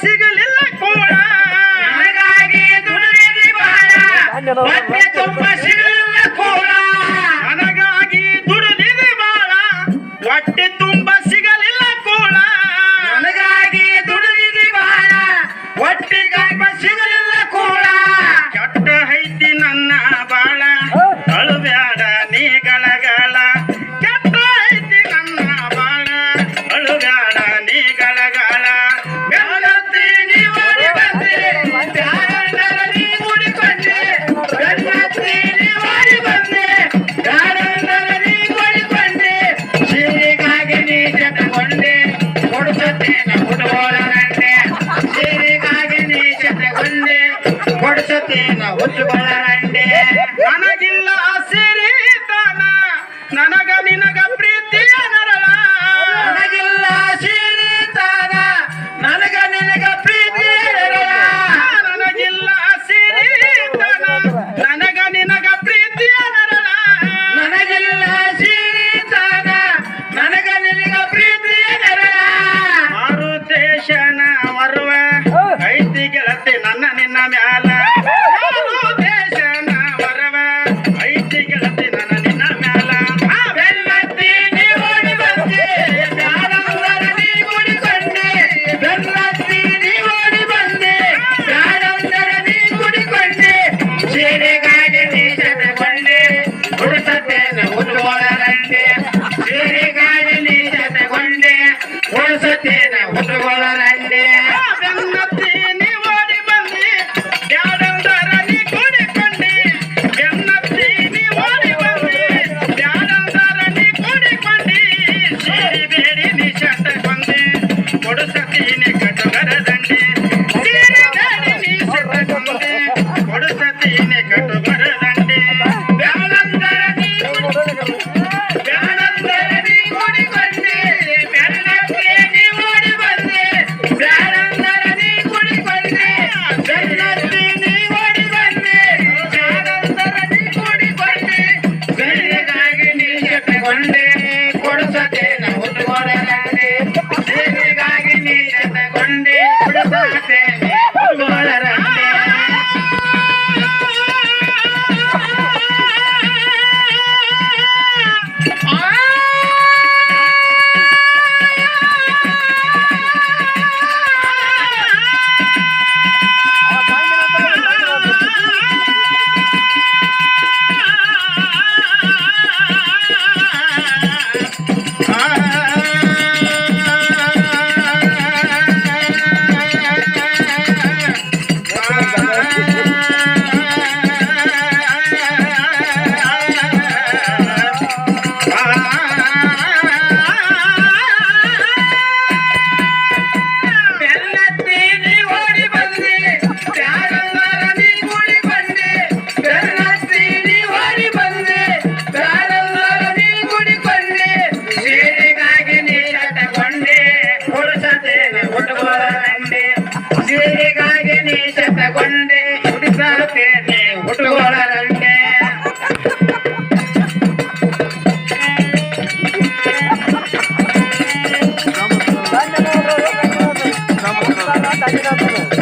ಸಿಗಲಿಲ್ಲ ಕೂಡ. ಹಾಗಾಗಿ ಮತ್ತೆ ತುಂಬ ಸಿಗಲಿಲ್ಲ நான் ரெண்டு ஆனா aqui na mão.